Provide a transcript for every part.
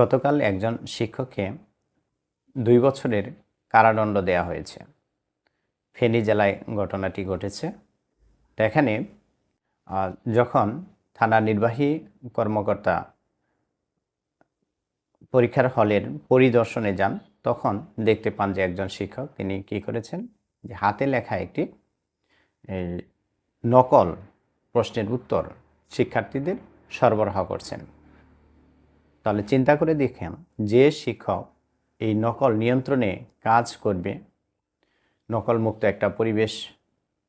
গতকাল একজন শিক্ষককে দুই বছরের কারাদণ্ড দেওয়া হয়েছে। ফেনী জেলায় ঘটনাটি ঘটেছে। তো এখানে যখন থানা নির্বাহী কর্মকর্তা পরীক্ষার হলের পরিদর্শনে যান, তখন দেখতে পান যে একজন শিক্ষক, তিনি কি করেছেন? যে হাতে লেখা একটি নকল প্রশ্নের উত্তর শিক্ষার্থীদের সরবরাহ করছেন। তাহলে চিন্তা করে দেখেন যে শিক্ষক এই নকল নিয়ন্ত্রণে কাজ করবে নকল মুক্ত একটা পরিবেশ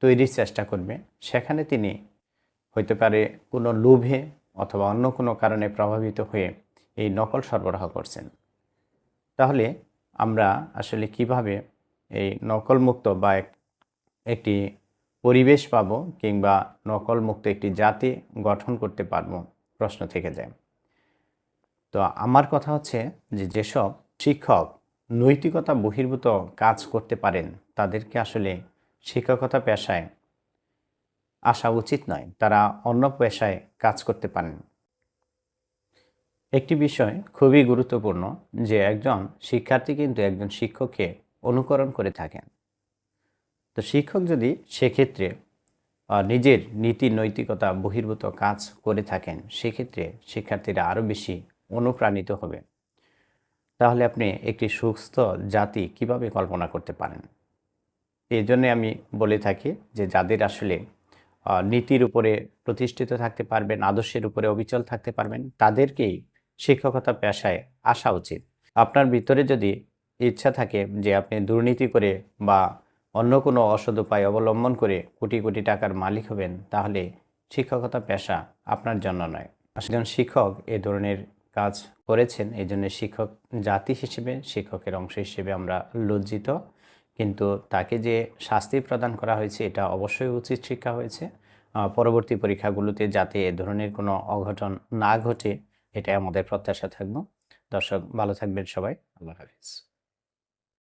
তৈরির চেষ্টা করবে, সেখানে তিনি হইতে পারে কোনো লোভে অথবা অন্য কোনো কারণে প্রভাবিত হয়ে এই নকল সরবরাহ করছেন। তাহলে আমরা আসলে কীভাবে এই নকল মুক্ত বা এক- একটি পরিবেশ পাবো কিংবা নকল মুক্ত একটি জাতি গঠন করতে পারব, প্রশ্ন থেকে যায়। তো আমার কথা হচ্ছে যে যেসব শিক্ষক নৈতিকতা বহির্ভূত কাজ করতে পারেন, তাদেরকে আসলে শিক্ষকতা পেশায় আসা উচিত নয়। তারা অন্য পেশায় কাজ করতে পারেন। একটি বিষয় খুবই গুরুত্বপূর্ণ যে একজন শিক্ষার্থী কিন্তু একজন শিক্ষককে অনুকরণ করে থাকেন। তো শিক্ষক যদি সেক্ষেত্রে নিজের নীতি নৈতিকতা বহির্ভূত কাজ করে থাকেন, সেক্ষেত্রে শিক্ষার্থীরা আরও বেশি অনুপ্রাণিত হবে। তাহলে আপনি একটি সুস্থ জাতি কীভাবে কল্পনা করতে পারেন? এই জন্যে আমি বলে থাকি যে যাদের আসলে নীতির উপরে প্রতিষ্ঠিত থাকতে পারবেন, আদর্শের উপরে অবিচল থাকতে পারবেন, তাদেরকেই শিক্ষকতা পেশায় আসা উচিত। আপনার ভিতরে যদি ইচ্ছা থাকে যে আপনি দুর্নীতি করে বা অন্য কোনো অসৎ উপায় অবলম্বন করে কোটি কোটি টাকার মালিক হবেন, তাহলে শিক্ষকতা পেশা আপনার জন্য নয়। একজন শিক্ষক এ ধরনের কাজ করেছেন, এই জন্য শিক্ষক, জাতি হিসেবে, শিক্ষকের অংশ হিসেবে আমরা লজ্জিত। কিন্তু তাকে যে শাস্তি প্রদান করা হয়েছে, এটা অবশ্যই উচিত শিক্ষা হয়েছে। পরবর্তী পরীক্ষাগুলোতে যাতে এ ধরনের কোনো অঘটন না ঘটে, এটাই আমাদের প্রত্যাশা থাকব। দর্শক, ভালো থাকবেন সবাই। আল্লাহ হাফিজ।